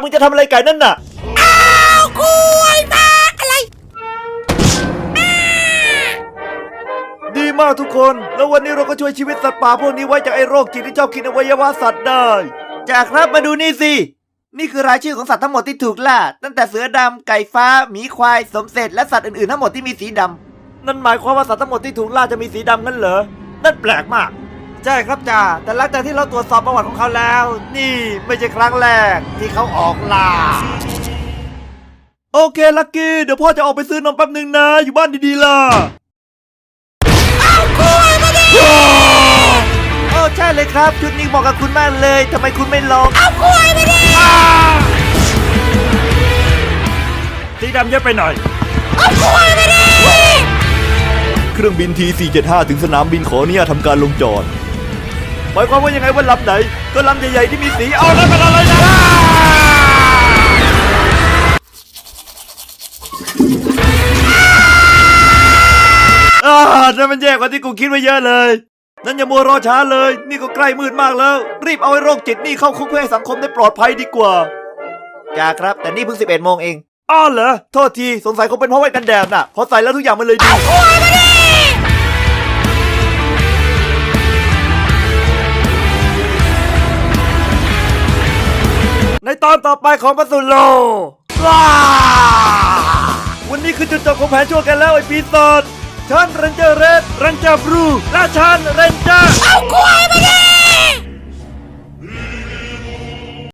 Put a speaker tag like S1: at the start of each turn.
S1: มึงจะทำอะไรไก่นั่นน่ะ
S2: เอากล้วยมาอะไร
S1: ดีมากทุกคน แล้ววันนี้เราก็ช่วยชีวิตสัตว์ป่าพวกนี้ไว้จากไอ้โรคจิตที่ชอบกินอวัยวะสัตว์ได้จากครับมาดูนี่สิ นี่คือรายชื่อของสัตว์ทั้งหมดที่ถูกล่า ตั้งแต่เสือดำไก่ฟ้าหมีควายสมเสร็จและสัตว์อื่นๆทั้งหมดที่มีสีดำนั่นหมายความว่าสัตว์ทั้งหมดที่ถูกล่าจะมีสีดำงั้นเหรอนั่นแปลกมากใช่ครับจ่าแต่หลังจากที่เราตรวจสอบประวัติของเขาแล้ว นี่ไม่ใช่ครั้งแรกที่เขาออกล่า โอเคลักกี้ เดี๋ยวพ่อจะออกไปซื้อนมแป๊บนึงนะ อยู่บ้านดีๆล่ะ
S2: กล้วยมาดิ
S1: โอ้ใช่เลยครับ ชุดนี้เหมาะกับคุณมากเลยทำไมคุณไม่ลอง
S2: เอากล้วยมาดิ
S1: สีดำเยอะไปหน่อย
S2: เอากล้วยมาดิ
S1: เครื่องบินที475 ถึงสนามบินขออนุญาตทำการลงจอด หมายความว่ายังไงว่าลำไหน ก็ลำใหญ่ๆที่มีสีเอาแล้วเป็นอะไรนะอ่านั่นมันแย่กว่าที่กูคิดไว้เยอะเลย นั่นอย่ามัวรอช้าเลย นี่ก็ใกล้มืดมากแล้ว รีบเอาไอ้โรคจิตนี่เข้าคุกเพื่อให้สังคมได้ปลอดภัยดีกว่าจ้าครับ แต่นี่เพิ่ง 11 โมงเอง อ้าวเหรอ โทษที สงสัยคงเป็นเพราะไว้กันแดดน่ะ พอใส่แล้วทุกอย่างมันเลยดี ในตอนต่อไปของปัสุโลว้าวันนี้คือจุดจบของแผนชั่วกันแล้วไอ้ปีศาจฉันเรนเจอร์เรดเรนเจอร์บลูและฉันเรนเจอร์
S2: เอากล้วยมาดิ